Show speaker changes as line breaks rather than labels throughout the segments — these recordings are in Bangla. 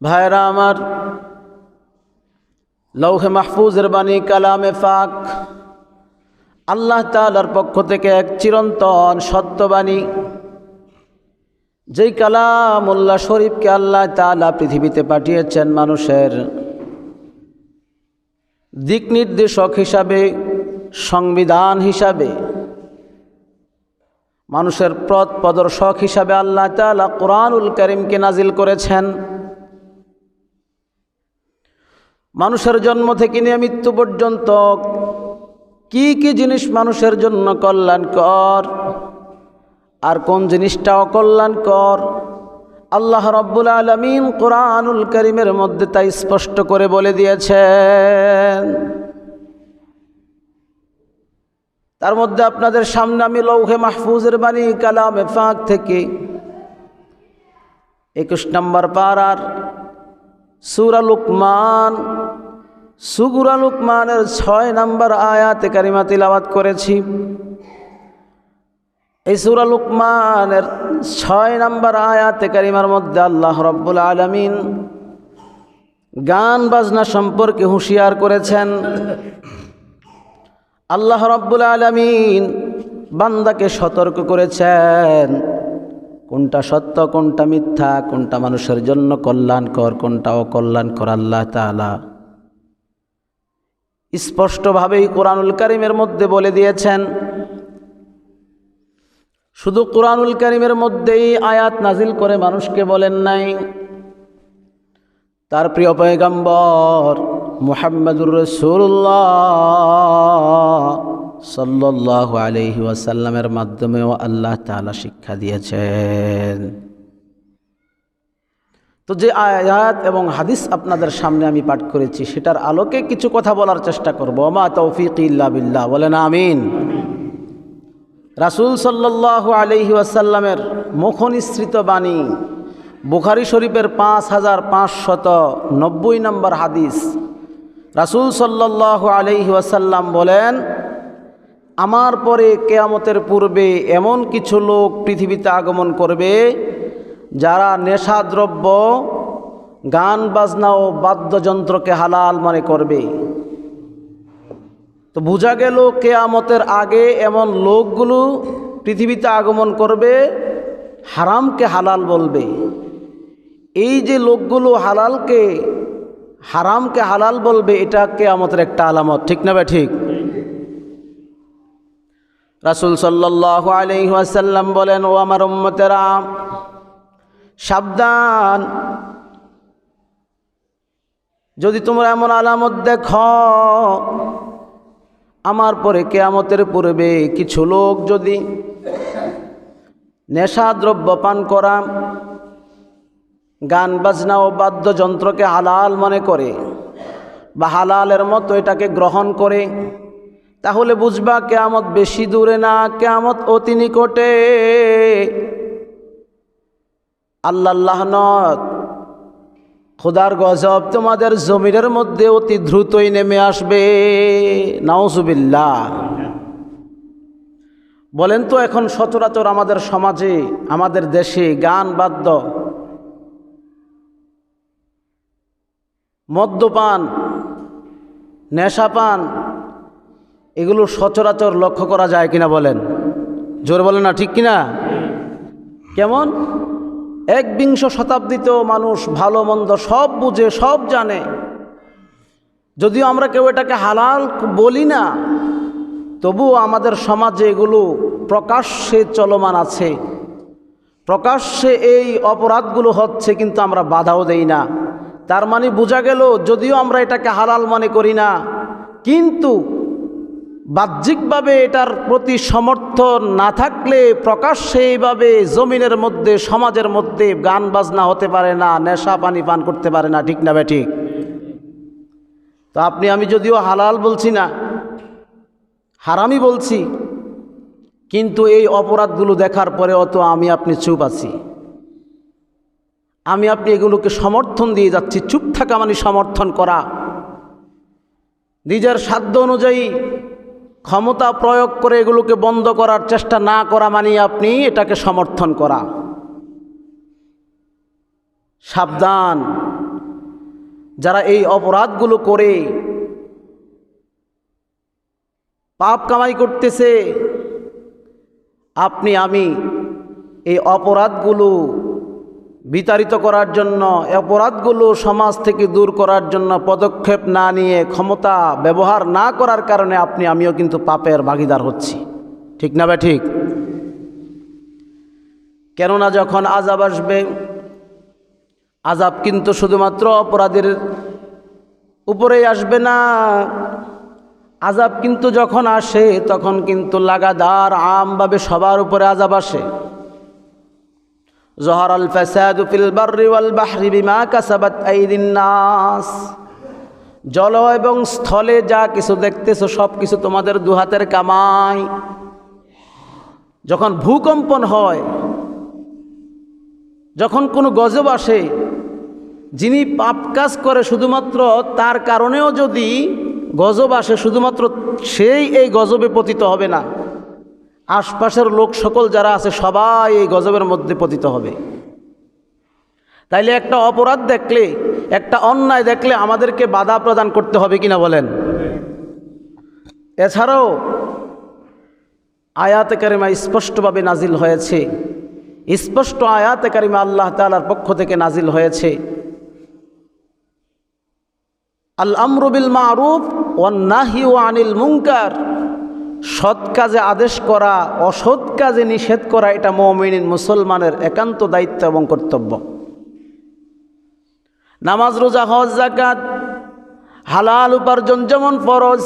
ভাইরা আমার, লৌহে মাহফুজের বাণী কালামে ফাক, আল্লাহ তালার পক্ষ থেকে এক চিরন্তন সত্যবাণী। যেই কালামুল্লাহ শরীফকে আল্লাহ তালা পৃথিবীতে পাঠিয়েছেন মানুষের দিক নির্দেশক হিসাবে, সংবিধান হিসাবে, মানুষের পথ প্রদর্শক হিসাবে আল্লাহ তালা কোরআনুল করিমকে নাজিল করেছেন। মানুষের জন্ম থেকে নিয়ে মৃত্যু পর্যন্ত কি কি জিনিস মানুষের জন্য কল্যাণকর? আর কোন জিনিসটা অকল্যাণকর আল্লাহ রব্বুল আলমিন কোরআনুল করিমের মধ্যে তাই স্পষ্ট করে বলে দিয়েছেন। তার মধ্যে আপনাদের সামনে আমি লৌহে মাহফুজের বাণী, কালামে ফাঁক থেকে একুশ নম্বর পাড়ার সুরা লুকমান। সুগুরা লুকমানের ছয় নম্বর আয়াতে কারিমা তিলাবাত করেছি। এই সুরা লুকমানের ছয় নম্বর আয়াতে কারিমার মধ্যে আল্লাহ রব্বুল আলমিন গান বাজনা সম্পর্কে হুঁশিয়ার করেছেন। আল্লাহ রব্বুল আলমিন বান্দাকে সতর্ক করেছেন। কোনটা সত্য, কোনটা মিথ্যা, কোনটা মানুষের জন্য কল্যাণকর, কোনটা অকল্যাণকর, আল্লাহ তালা স্পষ্টভাবেই কোরআনুল করিমের মধ্যে বলে দিয়েছেন, শুধু কোরআনুল করিমের মধ্যেই আয়াত নাজিল করে মানুষকে বলেন নাই। তার প্রিয় পয়গম্বর মুহাম্মদুর রসুল্লাহ সাল্লাহ আলহি ওয়াসাল্লামের মাধ্যমেও আল্লাহ তালা শিক্ষা দিয়েছেন। তো যে আয়াত এবং হাদিস আপনাদের সামনে আমি পাঠ করেছি, সেটার আলোকে কিছু কথা বলার চেষ্টা করব। মা তৌফিক ইল্লা বিল্লাহ, বলেন আমিন। রাসুল সাল্লাহ আলহি ওয়াসাল্লামের মুখনিসৃত বাণী, বুখারি শরীফের পাঁচ হাজার পাঁচশত নব্বই নম্বর হাদিস। রাসুল সাল্লাহ আলহি ওয়াসাল্লাম বলেন আমার পরে কেয়ামতের পূর্বে এমন কিছু লোক পৃথিবীতে আগমন করবে, যারা নেশাদ্রব্য গান বাজনা ও বাদ্যযন্ত্রকে হালাল মনে করবে। তো বোঝা গেল কেয়ামতের আগে এমন লোকগুলো পৃথিবীতে আগমন করবে, হারামকে হালাল বলবে। এই যে লোকগুলো হালালকে, হারামকে হালাল বলবে, এটা কেয়ামতের একটা আলামত। ঠিক না ভাই? ঠিক? রাসুল সাল্লাহ আলহাসাল্লাম বলেন, ও আমার উম্মতেরা, সাবধান। যদি তোমরা এমন আলামত দেখ, আমার পরে কেয়ামতের পূর্বে কিছু লোক যদি নেশাদ্রব্য পান করা, গান বাজনা ও বাদ্যযন্ত্রকে হালাল মনে করে বা হালালের মতো এটাকে গ্রহণ করে তাহলে বুঝবা কেয়ামত বেশি দূরে না, কেয়ামত অতি নিকটে। আল্লাহ নত খোদার গজব তোমাদের জমিনের মধ্যে অতি দ্রুতই নেমে আসবে। নাউজুবিল্লা বলেন তো এখন সচরাচর আমাদের সমাজে, আমাদের দেশে গান বাদ্য, মদ্যপান, নেশাপান এগুলো সচরাচর লক্ষ্য করা যায় কিনা বলেন? জোর বলেন না, ঠিক কিনা? কেমন? একবিংশ শতাব্দীতেও মানুষ ভালো মন্দ সব বুঝে, সব জানে। যদিও আমরা কেউ এটাকে হালাল বলি না, তবুও আমাদের সমাজে এগুলো প্রকাশ্যে চলমান আছে। প্রকাশ্যে এই অপরাধগুলো হচ্ছে কিন্তু আমরা বাধাও দেই না। তার মানে বোঝা গেল, যদিও আমরা এটাকে হালাল মনে করি না, কিন্তু বাহ্যিকভাবে এটার প্রতি সমর্থন না থাকলে প্রকাশ্যে এইভাবে জমিনের মধ্যে, সমাজের মধ্যে গান বাজনা হতে পারে না, নেশা পানি পান করতে পারে না, ঠিক না বে ঠিক তো আপনি, আমি যদিও হালাল বলছি না, হারামি বলছি, কিন্তু এই অপরাধগুলো দেখার পরে অত আমি আপনি চুপ আছি। আমি আপনি এগুলোকে সমর্থন দিয়ে যাচ্ছি, চুপ থাকা মানে সমর্থন করা। নিজের সাধ্য অনুযায়ী ক্ষমতা প্রয়োগ করে এগুলোকে বন্ধ করার চেষ্টা না করা মানে আপনি এটাকে সমর্থন করা। সাবধান। যারা এই অপরাধগুলো করে, পাপ কামাই করতেছে, আপনি, আমি এই অপরাধগুলো বিতাড়িত করার জন্য, অপরাধগুলো সমাজ থেকে দূর করার জন্য পদক্ষেপ না নিয়ে ক্ষমতা ব্যবহার না করার কারণে আপনি, আমিও কিন্তু পাপের ভাগিদার হচ্ছি। ঠিক না বে ঠিক? কেননা যখন আজাব আসবে আজাব কিন্তু শুধুমাত্র অপরাধের উপরেই আসবে না। আজাব কিন্তু যখন আসে, তখন কিন্তু লাগাদার আমভাবে সবার উপরে আজাব আসে। জহর আল ফাসাদ ফিল বাররি ওয়াল বাহরি বিমা কাসাবাত নাস। জল এবং স্থলে যা কিছু দেখতেছো, সব কিছু তোমাদের দুহাতের কামাই। যখন ভূকম্পন হয়, যখন কোনো গজব আসে, যিনি পাপ কাজ করে শুধুমাত্র তার কারণেও যদি গজব আসে, শুধুমাত্র সেই এই গজবে পতিত হবে না। আশপাশের লোক সকল যারা আছে, সবাই এই গজবের মধ্যে পতিত হবে। তাইলে একটা অপরাধ দেখলে, একটা অন্যায় দেখলে আমাদেরকে বাধা প্রদান করতে হবে কিনা বলেন? এছাড়াও আয়াতে কারিমা স্পষ্টভাবে নাজিল হয়েছে। স্পষ্ট আয়াতে কারিমা আল্লাহ তালার পক্ষ থেকে নাজিল হয়েছে। আল আমরুবিল মারুফ ওয়ান্নাহি ও আনিল মুঙ্কার সৎ কাজে আদেশ করা, অসৎ কাজে নিষেধ করা, এটা মমিন মুসলমানের একান্ত দায়িত্ব এবং কর্তব্য। নামাজ, রোজা, হজ জাকাত হালাল উপার্জন যেমন ফরজ,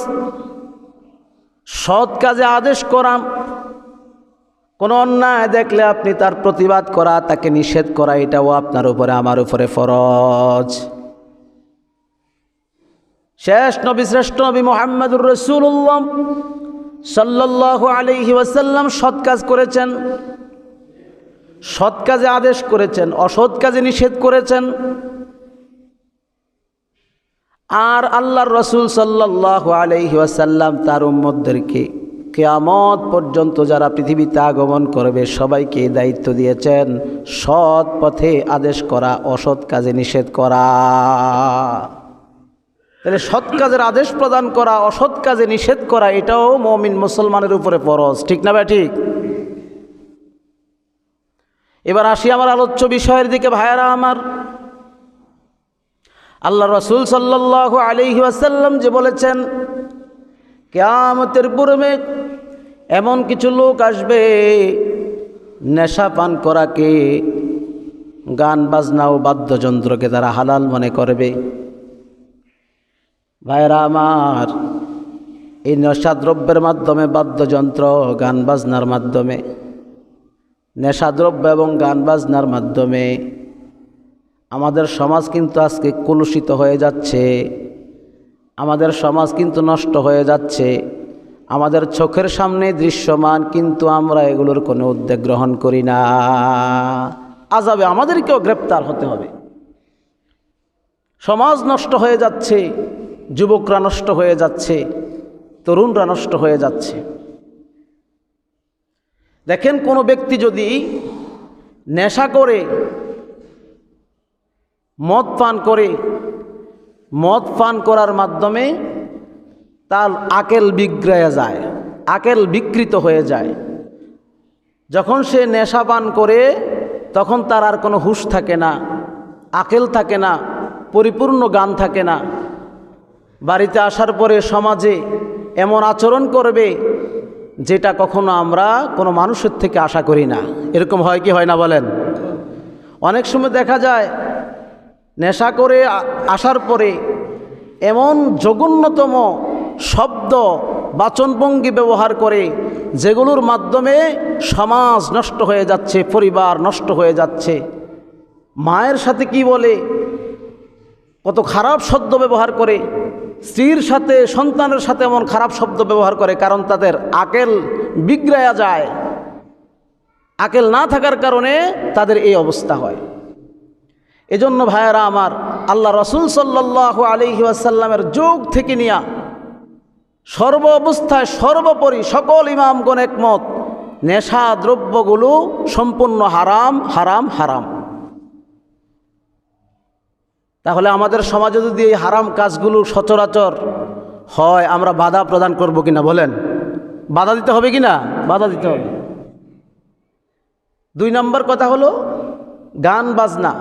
সৎ কাজে আদেশ করা, কোনো অন্যায় দেখলে আপনি তার প্রতিবাদ করা, তাকে নিষেধ করা, এটাও আপনার উপরে, আমার উপরে ফরজ। শেষ নবী, শ্রেষ্ঠ নবী মোহাম্মদুর রসুল্লাম সাল্লাহ আলহি ওয়াসাল্লাম সৎ কাজ করেছেন, সৎ কাজে আদেশ করেছেন, অসৎ কাজে নিষেধ করেছেন। আর আল্লাহর রসুল সাল্লাহ আলহি ওয়াসাল্লাম তার উম্মদদেরকে কেয়ামত পর্যন্ত যারা পৃথিবীতে আগমন করবে, সবাইকে দায়িত্ব দিয়েছেন সৎ পথে আদেশ করা, অসৎ কাজে নিষেধ করা। তাহলে সৎ কাজের আদেশ প্রদান করা, অসৎ কাজে নিষেধ করা, এটাও মমিন মুসলমানের উপরে ফরজ। ঠিক না ভাই ঠিক? এবার আসি আমার আলোচ্য বিষয়ের দিকে। ভাইয়ারা আমার, আল্লাহ রসুল সাল্লাহ আলিহি আসাল্লাম যে বলেছেন, কেয়ামতের পূর্বে এমন কিছু লোক আসবে, নেশা পান করাকে, গান বাজনা ও বাদ্যযন্ত্রকে তারা হালাল মনে করবে। ভাইরা আমার, এই নেশাদ্রব্যের মাধ্যমে, বাদ্যযন্ত্র গান বাজনার মাধ্যমে, নেশাদ্রব্য এবং গান বাজনার মাধ্যমে আমাদের সমাজ কিন্তু আজকে কলুষিত হয়ে যাচ্ছে। আমাদের সমাজ কিন্তু নষ্ট হয়ে যাচ্ছে। আমাদের চোখের সামনে দৃশ্যমান কিন্তু আমরা এগুলোর কোনো উদ্যোগ গ্রহণ করি না। আজাবে আমাদেরকেও গ্রেপ্তার হতে হবে। সমাজ নষ্ট হয়ে যাচ্ছে। যুবকরা নষ্ট হয়ে যাচ্ছে, তরুণরা নষ্ট হয়ে যাচ্ছে। দেখেন কোনো ব্যক্তি যদি নেশা করে, মদ পান করে, মদ পান করার মাধ্যমে তার আকেল বিগ্রহে যায়, আকেল বিকৃত হয়ে যায়। যখন সে নেশা পান করে, তখন তার আর কোনো হুশ থাকে না, আকেল থাকে না, পরিপূর্ণ গান থাকে না। বাড়িতে আসার পরে সমাজে এমন আচরণ করবে যেটা কখনো আমরা কোনো মানুষের থেকে আশা করি না। এরকম হয় কি হয় না বলেন? অনেক সময় দেখা যায়, নেশা করে আসার পরে এমন জঘন্যতম শব্দ বাচনভঙ্গি ব্যবহার করে, যেগুলোর মাধ্যমে সমাজ নষ্ট হয়ে যাচ্ছে, পরিবার নষ্ট হয়ে যাচ্ছে। মায়ের সাথে কি বলে? কত খারাপ শব্দ ব্যবহার করে স্ত্রীর সাথে, সন্তানের সাথে এমন খারাপ শব্দ ব্যবহার করে কারণ তাদের আকেল বিগ্রায়া যায়। আকেল না থাকার কারণে তাদের এই অবস্থা হয়। এজন্য ভাইয়েরা আমার, আল্লাহ রসুল সাল্লাহ আলহি আসাল্লামের যুগ থেকে নিয়া সর্ব অবস্থায় সর্বোপরি সকল ইমামগণ একমত, নেশা দ্রব্যগুলো সম্পূর্ণ হারাম হারাম হারাম। তাহলে আমাদের সমাজে যদি এই হারাম কাজগুলো সচরাচর হয়, আমরা বাধা প্রদান করব কিনা বলেন? বাধা দিতে হবে কিনা? বাধা দিতে হবে। দুই নম্বর কথা হলো গান বাজনা।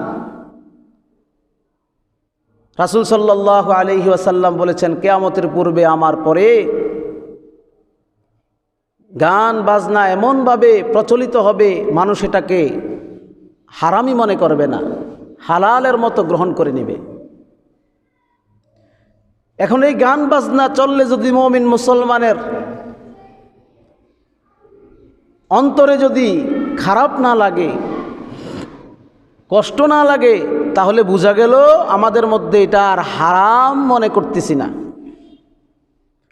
রাসুল সাল্লাহ আলহি আসাল্লাম বলেছেন, কেয়ামতের পূর্বে আমার পরে গান বাজনা এমনভাবে প্রচলিত হবে, মানুষ এটাকে হারামি মনে করবে না। হালালের মতো গ্রহণ করে নেবে। এখন এই গান বাজনা চললে যদি মমিন মুসলমানের অন্তরে যদি খারাপ না লাগে, কষ্ট না লাগে, তাহলে বোঝা গেল আমাদের মধ্যে এটা আর হারাম মনে করতেছি না।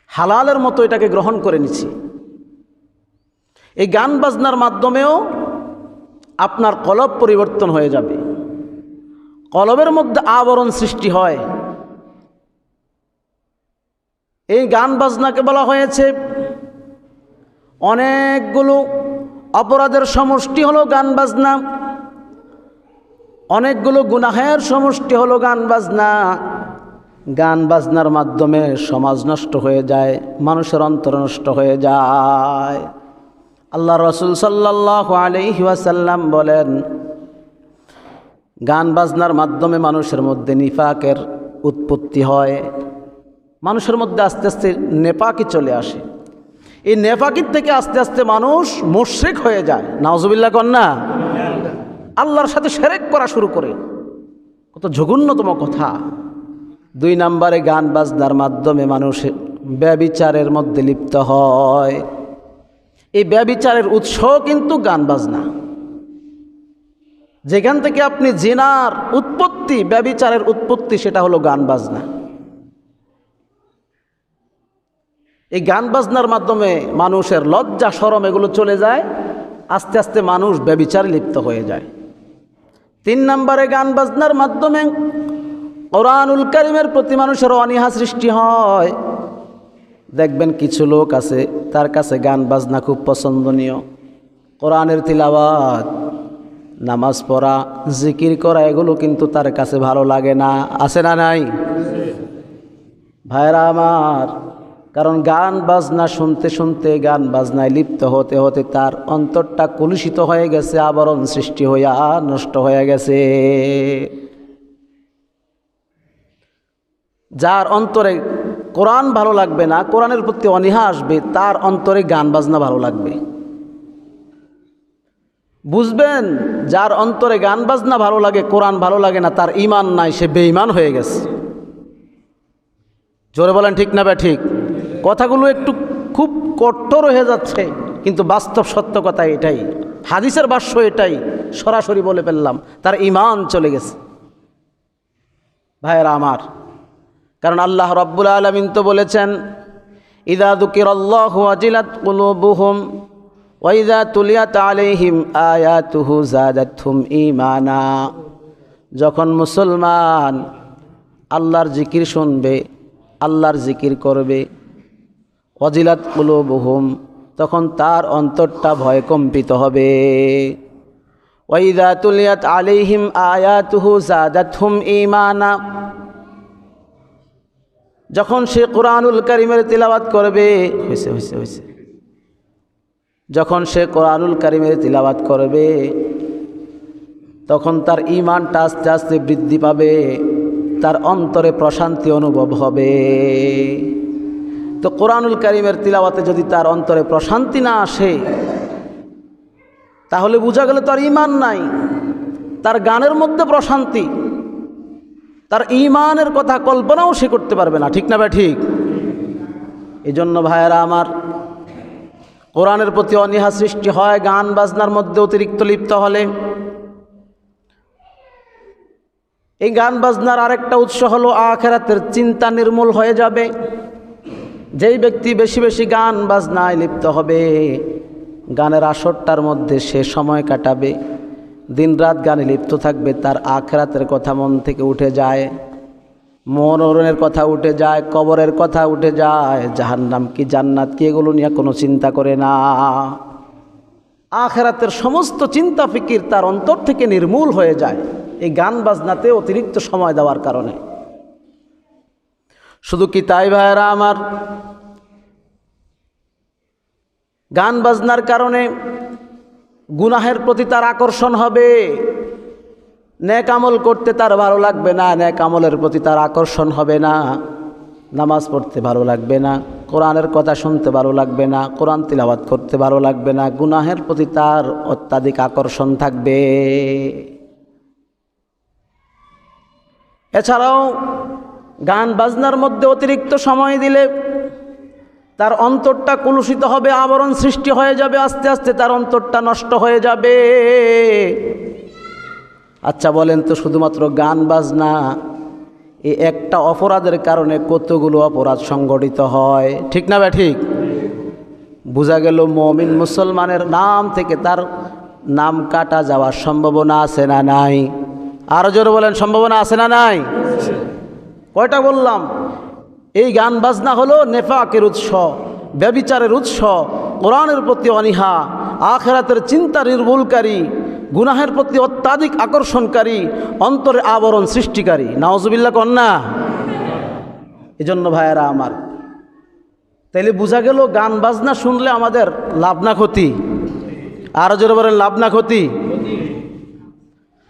হালালের মতো এটাকে গ্রহণ করে নিছি। এই গান বাজনার মাধ্যমেও আপনার কলব পরিবর্তন হয়ে যাবে। কলবের মধ্যে আবরণ সৃষ্টি হয়। এই গান বাজনাকে বলা হয়েছে, অনেকগুলো অপরাধের সমষ্টি হলো গান বাজনা, অনেকগুলো গুনাহের সমষ্টি হলো গান বাজনা। গান বাজনার মাধ্যমে সমাজ নষ্ট হয়ে যায়, মানুষের অন্তর নষ্ট হয়ে যায়। আল্লাহ রসুল সাল্লাহ আলহিহাসাল্লাম বলেন গান বাজনার মাধ্যমে মানুষের মধ্যে নিফাকের উৎপত্তি হয়। মানুষের মধ্যে আস্তে আস্তে নেপাকি চলে আসে। এই নেপাকির থেকে আস্তে আস্তে মানুষ মুশ্রিক হয়ে যায়। নাওজবিল্লা কন্যা। আল্লাহর সাথে সেরেক করা শুরু করে। কত জঘন্যতম কথা। দুই নম্বরে গান বাজনার মাধ্যমে মানুষ ব্যবিচারের মধ্যে লিপ্ত হয়। এই ব্যবিচারের উৎস কিন্তু গান বাজনা। যেখান থেকে আপনি জেনার উৎপত্তি, ব্যবিচারের উৎপত্তি, সেটা হলো গান বাজনা। এই গান বাজনার মাধ্যমে মানুষের লজ্জা, সরম এগুলো চলে যায়, আস্তে আস্তে মানুষ ব্যবিচারে লিপ্ত হয়ে যায়। তিন নম্বরে গান বাজনার মাধ্যমে কোরআনুল করিমের প্রতি মানুষের অনীহা সৃষ্টি হয়। দেখবেন কিছু লোক আছে, তার কাছে গান বাজনা খুব পছন্দনীয়। কোরআনের তিলাবাত নামাজ পড়া, জিকির করা, এগুলো কিন্তু তার কাছে ভালো লাগে না। আছে না নাই? ভাইরা আমার, কারণ গান বাজনা শুনতে শুনতে, গান বাজনায় লিপ্ত হতে হতে তার অন্তরটা কলুষিত হয়ে গেছে, আবরণ সৃষ্টি হইয়া নষ্ট হয়ে গেছে। যার অন্তরে কোরআন ভালো লাগবে না, কোরআনের প্রতি অনীহা আসবে, তার অন্তরে গান বাজনা ভালো লাগবে। বুঝবেন, যার অন্তরে গান বাজনা ভালো লাগে, কোরআন ভালো লাগে না, তার ইমান নাই, সে বেঈমান হয়ে গেছে। জোরে বলেন, ঠিক না বে ঠিক? কথাগুলো একটু খুব কঠোর হয়ে যাচ্ছে, কিন্তু বাস্তব সত্য কথা এটাই। হাদিসের বাস্য এটাই, সরাসরি বলে ফেললাম, তার ইমান চলে গেছে। ভাইয়েরা আমার, কারণ আল্লাহ রব্বুল আলমিন তো বলেছেন ইদাদুকির আল্লাহ আজিলাত কুলুবুহুম। ওয়াইদা তুলিয়াত আলাইহিম আয়াতুহু জাদাতহুম ঈমানা। যখন মুসলমান আল্লাহর জিকির শুনবে, আল্লাহর জিকির করবে অজিলাত কুলুবুহুম, তখন তার অন্তরটা ভয় কম্পিত হবে। ওয়াইদা তুলিয়াত আলাইহিম আয়াতুহু জাদাতহুম ঈমানা। যখন সে কোরআনুল করিমের তিলাবাত করবে হয়েছে হয়েছে হয়েছে যখন সে কোরআনুল করিমের তিলাবাত করবে, তখন তার ইমানটা আস্তে আস্তে বৃদ্ধি পাবে, তার অন্তরে প্রশান্তি অনুভব হবে। তো কোরআনুল করিমের তিলাওয়াতে যদি তার অন্তরে প্রশান্তি না আসে, তাহলে বোঝা গেলে তার ইমান নাই, তার গানের মধ্যে প্রশান্তি, তার ইমানের কথা কল্পনাও সে করতে পারবে না, ঠিক না ভাই ঠিক? এই জন্য ভাইয়েরা আমার কোরআনের প্রতি অনীহা সৃষ্টি হয়, গান বাজনার মধ্যে অতিরিক্ত লিপ্ত হলে। এই গান বাজনার আরেকটা উৎস হলো আখেরাতের চিন্তা নির্মূল হয়ে যাবে। যেই ব্যক্তি বেশি বেশি গান বাজনায় লিপ্ত হবে, গানের আসরটার মধ্যে সে সময় কাটাবে। দিনরাত গানে লিপ্ত থাকবে, তার আখরাতের কথা মন থেকে উঠে যায়। মনোরণের কথা উঠে যায়, কবরের কথা উঠে যায়। জাহান্নাম কি জান্নাত কি এগুলো নিয়ে কোনো চিন্তা করে না। আখেরাতের সমস্ত চিন্তা ফিকির তার অন্তর থেকে নির্মূল হয়ে যায় এই গান বাজনাতে অতিরিক্ত সময় দেওয়ার কারণে। শুধু কি তাই ভাইয়েরা আমার? গান বাজনার কারণে গুনাহের প্রতি তার আকর্ষণ হবে। ন্যাক আমল করতে তার ভালো লাগবে না ন্যাক আমলের প্রতি তার আকর্ষণ হবে না। নামাজ পড়তে ভালো লাগবে না, কোরআনের কথা শুনতে ভালো লাগবে না, কোরআন তিলাবাত করতে ভালো লাগবে না, গুনাহের প্রতি তার অত্যাধিক আকর্ষণ থাকবে। এছাড়াও গান বাজনার মধ্যে অতিরিক্ত সময় দিলে তার অন্তরটা কলুষিত হবে, আবরণ সৃষ্টি হয়ে যাবে, আস্তে আস্তে তার অন্তরটা নষ্ট হয়ে যাবে। আচ্ছা বলেন তো, শুধুমাত্র গান বাজনা এই একটা অপরাধের কারণে কতগুলো অপরাধ সংগঠিত হয়? ঠিক না ঠিক? বোঝা গেল মমিন মুসলমানের নাম থেকে তার নাম কাটা যাওয়ার সম্ভাবনা আছে না নাই? আরও জোরে বলেন, সম্ভাবনা আছে না নাই? কয়টা বললাম? এই গান বাজনা হলো নেফাকের উৎস, ব্যবিচারের উৎস, কোরআনের প্রতি অনীহা, আখেরাতের চিন্তা নির্মূলকারী গুনাহের প্রতি অত্যাধিক আকর্ষণকারী অন্তরে আবরণ সৃষ্টিকারী নাওজবিল্লা কন্যা এজন্য ভাইয়েরা আমার তাইলে বোঝা গেল গান বাজনা শুনলে আমাদের লাভ না ক্ষতি আরও জোরে বলেন লাভ না ক্ষতি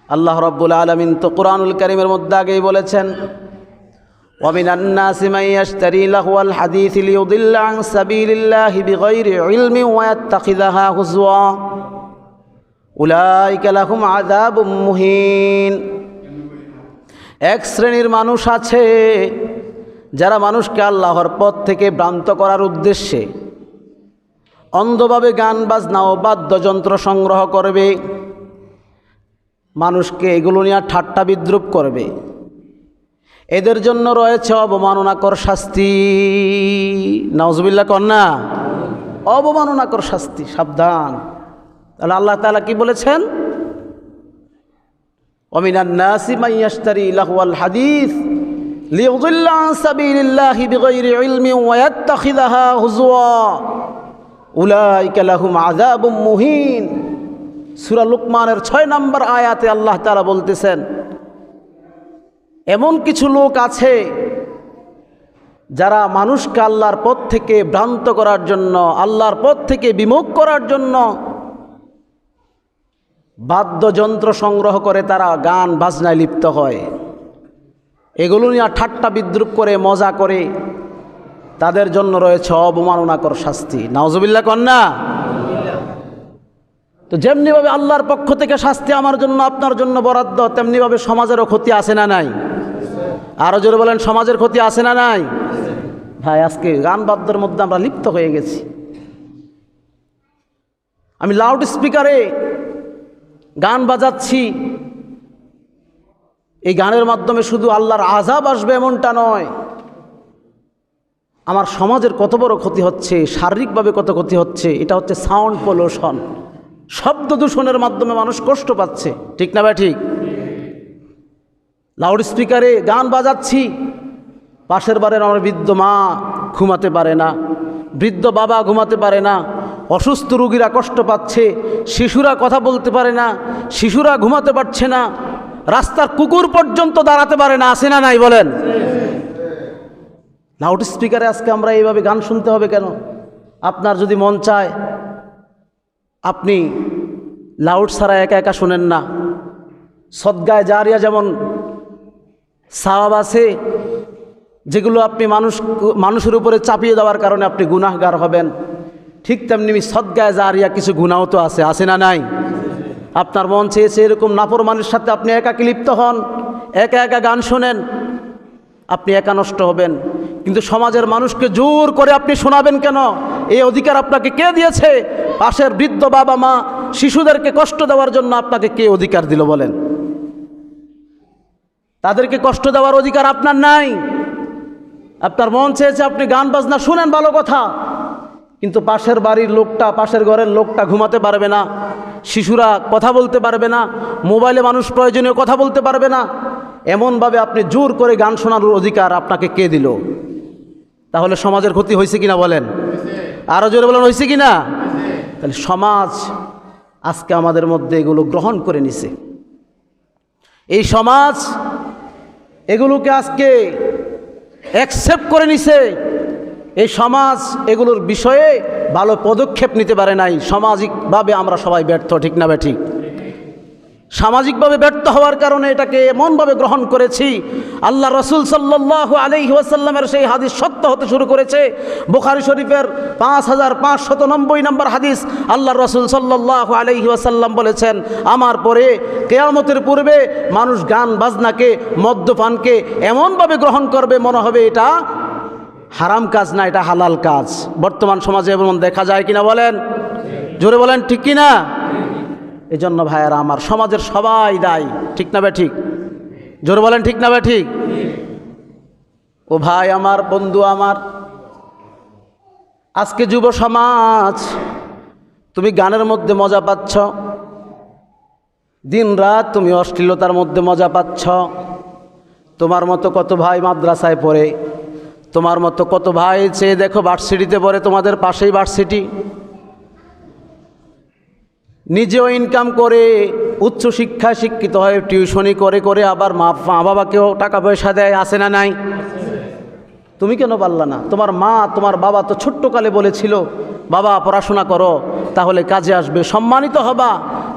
আল্লাহ রব্বুল আলমিন তো কোরআনুল করিমের মধ্যে আগেই বলেছেন ومن الناس من يشتري لهو الحديث ليضل عن سبيل الله بغير علم ويتخذها هزوا উলাইকালাহুম আদাব মুহিন। এক শ্রেণির মানুষ আছে, যারা মানুষকে আল্লাহর পথ থেকে ভ্রান্ত করার উদ্দেশ্যে অন্ধভাবে গান, বাজনা ও বাদ্যযন্ত্র সংগ্রহ করবে। মানুষকে এগুলো নিয়ে ঠাট্টা বিদ্রুপ করবে। এদের জন্য রয়েছে অবমাননাকর শাস্তি। নজবিল্লা কন্যা, অবমাননাকর শাস্তি, সাবধান। তাহলে আল্লাহ তালা কি বলেছেন? লাহওয়াল হুজওয়া। মুহিন। নম্বর আয়াতে আল্লাহ তাআলা বলতেছেন, এমন কিছু লোক আছে যারা মানুষকে আল্লাহর পথ থেকে ভ্রান্ত করার জন্য, আল্লাহর পথ থেকে বিমুখ করার জন্য বাদ্যযন্ত্র সংগ্রহ করে তারা গান বাজনায় লিপ্ত হয়। এগুলো নিয়ে ঠাট্টা বিদ্রুপ করে, মজা করে। তাদের জন্য রয়েছে অবমাননাকর শাস্তি। নাওজবিল্লা কন্যা? তো যেমনিভাবে আল্লাহর পক্ষ থেকে শাস্তি আমার জন্য, আপনার জন্য বরাদ্দ, তেমনিভাবে সমাজেরও ক্ষতি আছে না নাই? আরও জোরে বলেন, সমাজের ক্ষতি আছে না নাই? ভাই, আজকে গান বাদ্যর মধ্যে আমরা লিপ্ত হয়ে গেছি। আমি লাউড স্পিকারে গান বাজাচ্ছি। এই গানের মাধ্যমে শুধু আল্লাহর আজাব আসবে এমনটা নয়। আমার সমাজের কত বড় ক্ষতি হচ্ছে, শারীরিকভাবে কত ক্ষতি হচ্ছে, এটা হচ্ছে সাউন্ড পলিউশন শব্দ দূষণের মাধ্যমে মানুষ কষ্ট পাচ্ছে। ঠিক না ভাই ঠিক? লাউড স্পিকারে গান বাজাচ্ছি। পাশের বারের আমার বৃদ্ধ মা ঘুমাতে পারে না। বৃদ্ধ বাবা ঘুমাতে পারে না। অসুস্থ রুগীরা কষ্ট পাচ্ছে, শিশুরা কথা বলতে পারে না, শিশুরা ঘুমাতে পারছে না, রাস্তার কুকুর পর্যন্ত দাঁড়াতে পারে না আসে না নাই বলেন? লাউড স্পিকারে আজকে আমরা এইভাবে গান শুনতে হবে কেন? আপনার যদি মন চায়, আপনি লাউড ছাড়া একা একা শোনেন না। সদ্গায় জারিয়া যেমন সাহাব আছে, যেগুলো আপনি মানুষ মানুষের উপরে চাপিয়ে দেওয়ার কারণে আপনি গুনাহগার হবেন। ঠিক তেমনি সদ্গায় জারিয়া কিছু গুণাও তো আছে আছে না নাই? আপনার মন চেয়েছে এরকম নাফরমানের সাথে আপনি একাকি লিপ্ত হন? একা একা গান শোনেন? আপনি একা নষ্ট হবেন। কিন্তু সমাজের মানুষকে জোর করে আপনি শোনাবেন কেন? এই অধিকার আপনাকে কে দিয়েছে? পাশের বৃদ্ধ বাবা মা শিশুদেরকে কষ্ট দেওয়ার জন্য আপনাকে কে অধিকার দিল বলেন? তাদেরকে কষ্ট দেওয়ার অধিকার আপনার নাই? আপনার মন চেয়েছে আপনি গান বাজনা শুনেন ভালো কথা। কিন্তু পাশের বাড়ির লোকটা, পাশের ঘরের লোকটা ঘুমাতে পারবে না, শিশুরা কথা বলতে পারবে না, মোবাইলে মানুষ প্রয়োজনীয় কথা বলতে পারবে না। এমনভাবে আপনি জোর করে গান শোনানোর অধিকার আপনাকে কে দিল? তাহলে সমাজের ক্ষতি হয়েছে কিনা বলেন? আরও জোরে বলেন, হয়েছে কিনা? তাহলে সমাজ আজকে আমাদের মধ্যে এগুলো গ্রহণ করে নিছে। এই সমাজ এগুলোকে আজকে অ্যাকসেপ্ট করে নিছে। এই সমাজ এগুলোর বিষয়ে ভালো পদক্ষেপ নিতে পারে নাই। সামাজিকভাবে আমরা সবাই ব্যর্থ, ঠিক না ঠিক সামাজিকভাবে ব্যর্থ হওয়ার কারণে এটাকে এমনভাবে গ্রহণ করেছি, আল্লাহ রসুল সাল্লাহ আলহি ওয়াসাল্লামের সেই হাদিস সত্য হতে শুরু করেছে। বুখারি শরীফের পাঁচ হাজার পাঁচশত নব্বই নম্বর হাদিস আল্লাহ রসুল সাল্লাহ আলহি ওয়াসাল্লাম বলেছেন, আমার পরে কেয়ামতের পূর্বে মানুষ গান বাজনাকে, মদ্যপানকে এমনভাবে গ্রহণ করবে, মনে হবে এটা হারাম কাজ না, এটা হালাল কাজ। বর্তমান সমাজে এমন দেখা যায় কিনা বলেন? জোরে বলেন, ঠিক কিনা? এই জন্য ভাইয়ারা, আমার সমাজের সবাই দায়ী। ঠিক না বে ঠিক? জোরে বলেন, ঠিক না বে ঠিক? ও ভাই আমার, বন্ধু আমার, আজকে যুব সমাজ, তুমি গানের মধ্যে মজা পাচ্ছ? দিন রাত তুমি অশ্লীলতার মধ্যে মজা পাচ্ছ? তোমার মতো কত ভাই মাদ্রাসায় পড়ে তোমার মতো কত ভাই চেয়ে দেখো ভার্সিটিতে পড়ে, তোমাদের পাশেই ভার্সিটি নিজেও ইনকাম করে উচ্চশিক্ষায় শিক্ষিত হয়ে টিউশনি করে করে আবার মা মা বাবাকেও টাকা পয়সা দেয় আসে না নাই? তুমি কেন পারলা না? তোমার মা, তোমার বাবা তো ছোট্টকালে বলেছিল, বাবা, পড়াশোনা করো, তাহলে কাজে আসবে। সম্মানিত হবা,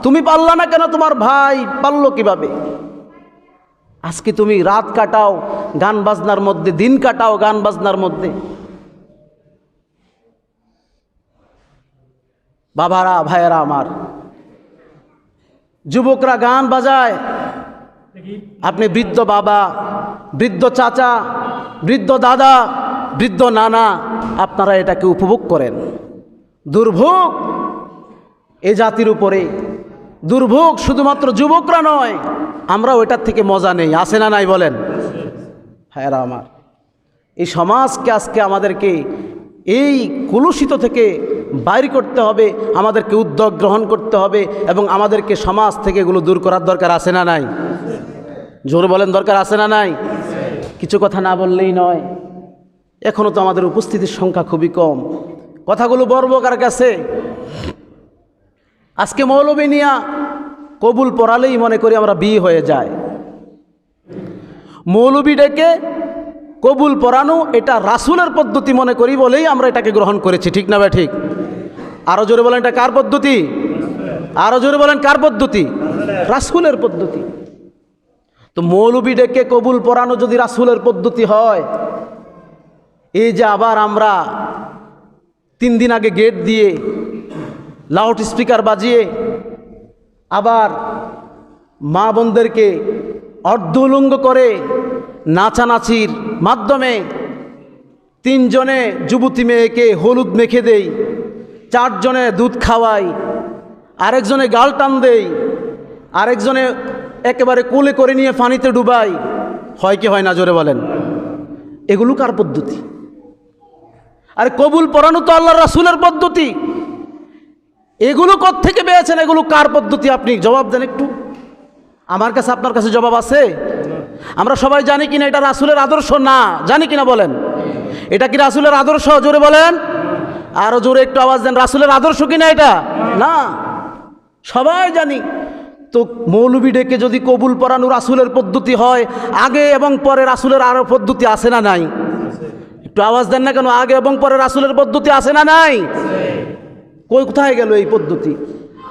তুমি পারলা না কেন? তোমার ভাই পারল কীভাবে? আজকে তুমি রাত কাটাও গান বাজনার মধ্যে, দিন কাটাও গান বাজনার মধ্যে। বাবারা, ভাইয়েরা আমার, যুবকরা গান বাজায়। আপনি বৃদ্ধ বাবা, বৃদ্ধ চাচা, বৃদ্ধ দাদা, বৃদ্ধ নানা, আপনারা এটাকে উপভোগ করেন। দুর্ভোগ এ জাতির উপরে, দুর্ভোগ শুধুমাত্র যুবকরা নয়, আমরাও এটার থেকে মজা নেই আসে না নাই বলেন? হ্যাঁ আমার, এই সমাজকে আজকে আমাদেরকে এই কলুষিত থেকে বাইর করতে হবে, আমাদেরকে উদ্যোগ গ্রহণ করতে হবে এবং আমাদেরকে সমাজ থেকে এগুলো দূর করার দরকার আছে না নাই? জোর বলেন দরকার আছে না নাই? কিছু কথা না বললেই নয়। এখনও তো আমাদের উপস্থিতির সংখ্যা খুবই কম। কথাগুলো বর্বকার কাছে আজকে মৌলবী নিয়া কবুল পড়ালেই মনে করি আমরা বিয়ে হয়ে যায়। মৌলবী ডেকে কবুল পড়ানো এটা রাসুলের পদ্ধতি মনে করি বলেই আমরা এটাকে গ্রহণ করেছি, ঠিক না ভাই ঠিক? আরও জোরে বলেন এটা কার পদ্ধতি? আরও জোরে বলেন কার পদ্ধতি? রাসুলের পদ্ধতি। তো মৌলবী ডেকে কবুল পড়ানো যদি রাসুলের পদ্ধতি হয়, এই যে আবার আমরা তিন দিন আগে গেট দিয়ে লাউড স্পিকার বাজিয়ে আবার মা বোনদেরকে অর্ধ উলঙ্গ করে নাচানাচির মাধ্যমে তিনজনে যুবতী মেয়েকে হলুদ মেখে দেই, চারজনে দুধ খাওয়াই, আরেকজনে গাল টান দেই, আরেকজনে একেবারে কোলে করে নিয়ে পানিতে ডুবাই। হয় কি হয় না জোরে বলেন? এগুলো কার পদ্ধতি? আর কবুল পড়ানো তো আল্লাহ রাসুলের পদ্ধতি। এগুলো থেকে পেয়েছেন? এগুলো কার পদ্ধতি? আপনি জবাব দেন একটু। আমার কাছে আপনার কাছে জবাব আছে? আমরা সবাই জানি কিনা এটা রাসুলের আদর্শ না? জানি কিনা বলেন? এটা কি রাসুলের আদর্শ? জোরে বলেন। আরও জোরে একটু আওয়াজ দেন। রাসুলের আদর্শ কিনা এটা? না। সবাই জানি। তো মৌলবি ডেকে যদি কবুল পড়ানো রাসুলের পদ্ধতি হয়, আগে এবং পরে রাসুলের আরও পদ্ধতি আছে না নাই? একটু আওয়াজ দেন না কেন? আগে এবং পরে রাসুলের পদ্ধতি আছে না নাই? কোথায় গেল এই পদ্ধতি?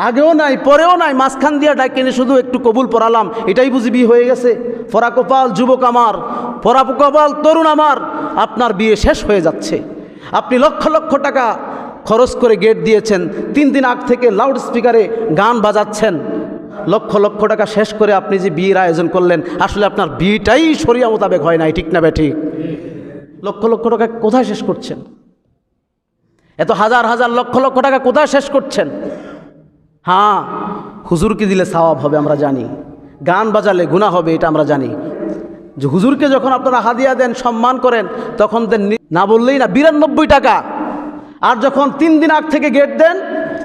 আগেও নাই, পরেও নাই, মাঝখান দিয়া ডাক কিনে শুধু একটু কবুল পড়ালাম এটাই বুঝি বিয়ে হয়ে গেছে। ফরা কপাল, যুবক আমার, ফরা কপাল, তরুণ আমার, আপনার বিয়ে শেষ হয়ে যাচ্ছে। আপনি লক্ষ লক্ষ টাকা খরচ করে গেট দিয়েছেন, তিন দিন আগ থেকে লাউড স্পিকারে গান বাজাচ্ছেন। লক্ষ লক্ষ টাকা শেষ করে আপনি যে বিয়ের আয়োজন করলেন, আসলে আপনার বিয়েটাই সরিয়া মোতাবেক হয় নাই, ঠিক না ঠিক? লক্ষ লক্ষ টাকা কোথায় শেষ করছেন? এত হাজার হাজার লক্ষ লক্ষ টাকা কোথায় শেষ করছেন? হ্যাঁ হুজুরকে দিলে সওয়াব হবে, আমরা জানি। গান বাজালে গুণা হবে, এটা আমরা জানি। যে হুজুরকে যখন আপনারা হাদিয়া দেন, সম্মান করেন, তখন দেন না বললেই না, বিরানব্বই টাকা। আর যখন তিন দিন আগ থেকে গেট দেন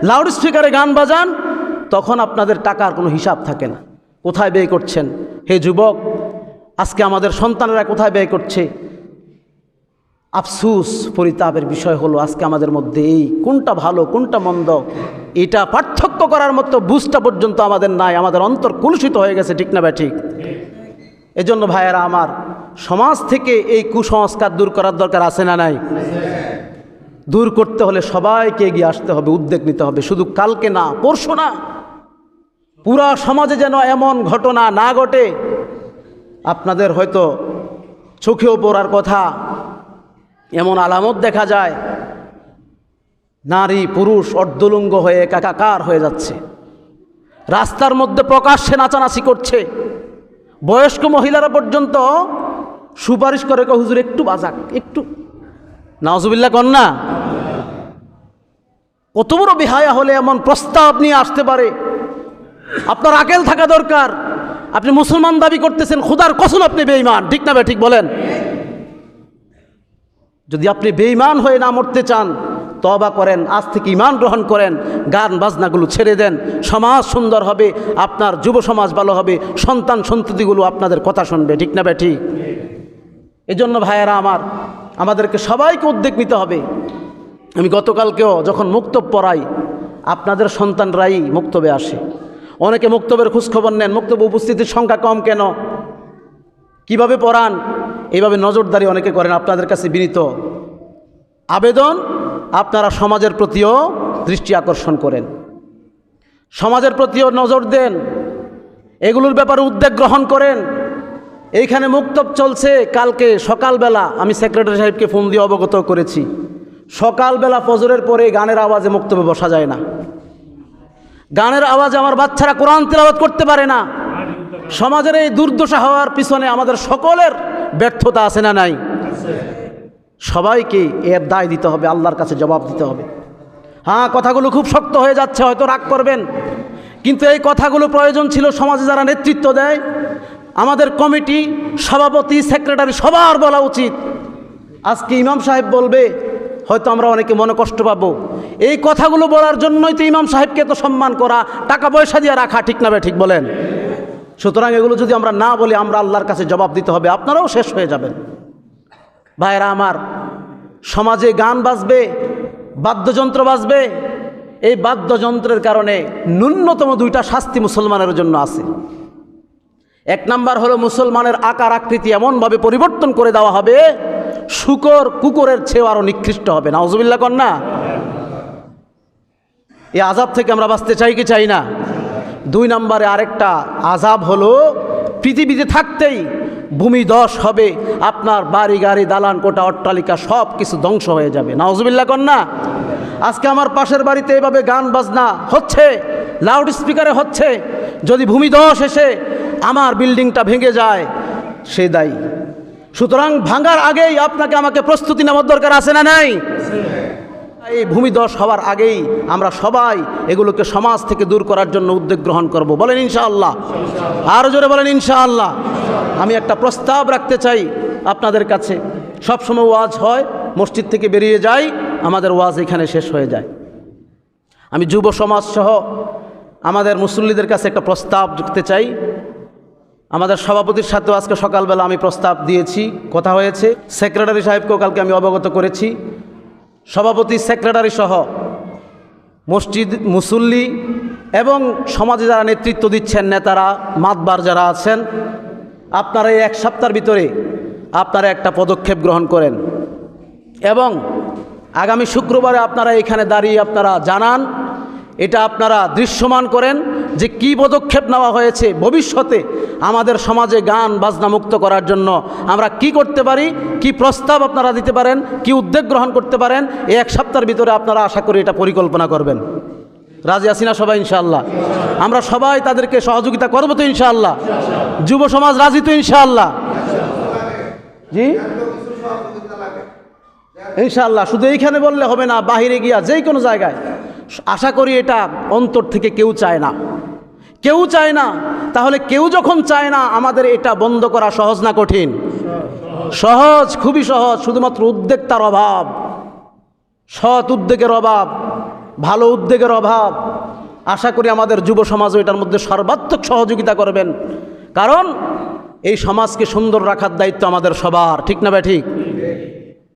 লাউড স্পিকারে গান বাজান, তখন আপনাদের টাকার কোনো হিসাব থাকে না। কোথায় ব্যয় করছেন? হে যুবক, আজকে আমাদের সন্তানেরা কোথায় ব্যয় করছে? আফসুস পরিতাপের বিষয় হলো, আজকে আমাদের মধ্যে এই কোনটা ভালো, কোনটা মন্দ? এটা পার্থক্য করার মতো বুঝটা পর্যন্ত আমাদের নাই, আমাদের অন্তর কুলুষিত হয়ে গেছে, ঠিক না ব্যা ঠিক? এজন্য ভাইয়েরা আমার, সমাজ থেকে এই কুসংস্কার দূর করার দরকার আছে না নাই? দূর করতে হলে সবাইকে এগিয়ে আসতে হবে, উদ্যোগ নিতে হবে, শুধু কালকে না, পরশু না। পুরা সমাজে যেন এমন ঘটনা না ঘটে, আপনাদের হয়তো চোখেও পড়ার কথা, এমন আলামত দেখা যায় নারী, পুরুষ, অর্ধলুঙ্গ হয়ে একাকার হয়ে যাচ্ছে। রাস্তার মধ্যে প্রকাশ্যে নাচানাচি করছে। বয়স্ক মহিলারা পর্যন্ত সুপারিশ করে হুজুর, একটু বাজাক, একটু। নাওজুবিল্লা কন্যা। কত বড় বিহায়া হলে এমন প্রস্তাব নিয়ে আসতে পারে। আপনার আকেল থাকা দরকার। আপনি মুসলমান দাবি করতেছেন, খুদার কসম, আপনি বেঈমান। ঠিক না বে ঠিক বলেন। যদি আপনি বেঈমান হয়ে না মরতে চান তবা করেন, আজ থেকে ইমান গ্রহণ করেন, গান, বাজনাগুলো ছেড়ে দেন। সমাজ সুন্দর হবে, আপনার যুব সমাজ ভালো হবে, সন্তান সন্ততিগুলো আপনাদের কথা শুনবে, ঠিক না বে ঠিক এজন্য ভাইয়েরা আমার, আমাদেরকে সবাইকে উদ্যোগ নিতে হবে। আমি গতকালকেও যখন মুক্ত পড়াই, আপনাদের সন্তানরাই মুক্তবে আসে। অনেকে মুক্তবের খোঁজখবর নেন, মুক্তবে উপস্থিতির সংখ্যা কম কেন? কীভাবে পড়ান? এইভাবে নজরদারি অনেকে করেন, আপনাদের কাছে বিনীত আবেদন আপনারা সমাজের প্রতিও দৃষ্টি আকর্ষণ করেন। সমাজের প্রতিও নজর দেন। এগুলোর ব্যাপারে উদ্যোগ গ্রহণ করেন। এইখানে মুক্তব চলছে। কালকে সকালবেলা আমি সেক্রেটারি সাহেবকে ফোন দিয়ে অবগত করেছি। সকালবেলা ফজরের পরে গানের আওয়াজে মুক্তবে বসা যায় না। গানের আওয়াজে আমার বাচ্চারা কোরআন তেলাওয়াত করতে পারে না। সমাজের এই দুর্দশা হওয়ার পিছনে আমাদের সকলের ব্যর্থতা আছে না নাই? সবাইকে এর দায় দিতে হবে, আল্লাহর কাছে জবাব দিতে হবে। হ্যাঁ কথাগুলো খুব শক্ত হয়ে যাচ্ছে, হয়তো রাগ করবেন। কিন্তু এই কথাগুলো প্রয়োজন ছিল সমাজে যারা নেতৃত্ব দেয়, আমাদের কমিটি, সভাপতি, সেক্রেটারি, সবার বলা উচিত। আজকে ইমাম সাহেব বলবে, হয়তো আমরা অনেকে মনে কষ্ট পাবো। এই কথাগুলো বলার জন্যই তো ইমাম সাহেবকে তো সম্মান করা, টাকা পয়সা দিয়ে রাখা, ঠিক না ঠিক বলেন? সুতরাং এগুলো যদি আমরা না বলি, আমরা আল্লাহর কাছে জবাব দিতে হবে, আপনারাও শেষ হয়ে যাবেন। ভাইরা আমার, সমাজে গান বাজবে, বাদ্যযন্ত্র বাজবে, এই বাদ্যযন্ত্রের কারণে ন্যূনতম দুইটা শাস্তি মুসলমানের জন্য আছে। এক নাম্বার হলো মুসলমানের আকার আকৃতি এমনভাবে পরিবর্তন করে দেওয়া হবে, শুকর কুকুরের চেয়েও আরও নিকৃষ্ট হবে। নাউজুবিল্লা কন্যা এই আজাব থেকে আমরা বাঁচতে চাই কি চাই না? দুই নম্বরে আরেকটা আজাব হলো, পৃথিবীতে থাকতেই ভূমি দশ হবে, আপনার বাড়ি, গাড়ি, দালান, কোটা, অট্টালিকা সব কিছু ধ্বংস হয়ে যাবে। নাওজবিল্লা কন্যা, আজকে আমার পাশের বাড়িতে এভাবে গান বাজনা হচ্ছে লাউড স্পিকারে হচ্ছে, যদি ভূমিধস এসে আমার বিল্ডিংটা ভেঙে যায়, সে দায়ী। সুতরাং ভাঙার আগেই আপনাকে আমাকে প্রস্তুতি নেওয়ার দরকার আছে না নাই? এই ভূমিদশ হওয়ার আগেই আমরা সবাই এগুলোকে সমাজ থেকে দূর করার জন্য উদ্যোগ গ্রহণ করব। বলেন ইনশাআল্লাহ। আরও জোরে বলেন ইনশাআল্লাহ। আমি একটা প্রস্তাব রাখতে চাই আপনাদের কাছে। সবসময় ওয়াজ হয়, মসজিদ থেকে বেরিয়ে যাই, আমাদের ওয়াজ এখানে শেষ হয়ে যায়। আমি যুব সমাজ সহ আমাদের মুসল্লিদের কাছে একটা প্রস্তাব রাখতে চাই। আমাদের সভাপতির সাথেও আজকে সকালবেলা আমি প্রস্তাব দিয়েছি, কথা হয়েছে। সেক্রেটারি সাহেবকেও কালকে আমি অবগত করেছি। সভাপতি সেক্রেটারি সহ মসজিদ, মুসল্লি এবং সমাজে যারা নেতৃত্ব দিচ্ছেন, নেতারা, মাতবার যারা আছেন, আপনারা এই এক সপ্তাহের ভিতরে আপনারা একটা পদক্ষেপ গ্রহণ করেন। এবং আগামী শুক্রবারে আপনারা এখানে দাঁড়িয়ে আপনারা জানান এটা আপনারা দৃশ্যমান করেন যে কি পদক্ষেপ নেওয়া হয়েছে ভবিষ্যতে আমাদের সমাজে গান বাজনা মুক্ত করার জন্য আমরা কি করতে পারি, কি প্রস্তাব আপনারা দিতে পারেন, কি উদ্যোগ গ্রহণ করতে পারেন এই এক সপ্তাহের ভিতরে আপনারা আশা করি এটা পরিকল্পনা করবেন। রাজি আসিনা সবাই ইনশাআল্লাহ? আমরা সবাই তাদেরকে সহযোগিতা করব তো ইনশাআল্লাহ? যুব সমাজ রাজি তো ইনশাআল্লাহ? জি? ইনশাআল্লাহ, শুধু এইখানে বললে হবে না, বাহিরে গিয়া যে কোনো জায়গায় আশা করি এটা অন্তর থেকে কেউ চায় না। কেউ চায় না, তাহলে কেউ যখন চায় না, আমাদের এটা বন্ধ করা সহজ না কঠিন? সহজ, খুবই সহজ, শুধুমাত্র উদ্যোক্তার অভাব। সৎ উদ্যোগের অভাব, ভালো উদ্যোগের অভাব। আশা করি আমাদের যুব সমাজও এটার মধ্যে সর্বাত্মক সহযোগিতা করবেন। কারণ এই সমাজকে সুন্দর রাখার দায়িত্ব আমাদের সবার, ঠিক না ভাই ঠিক?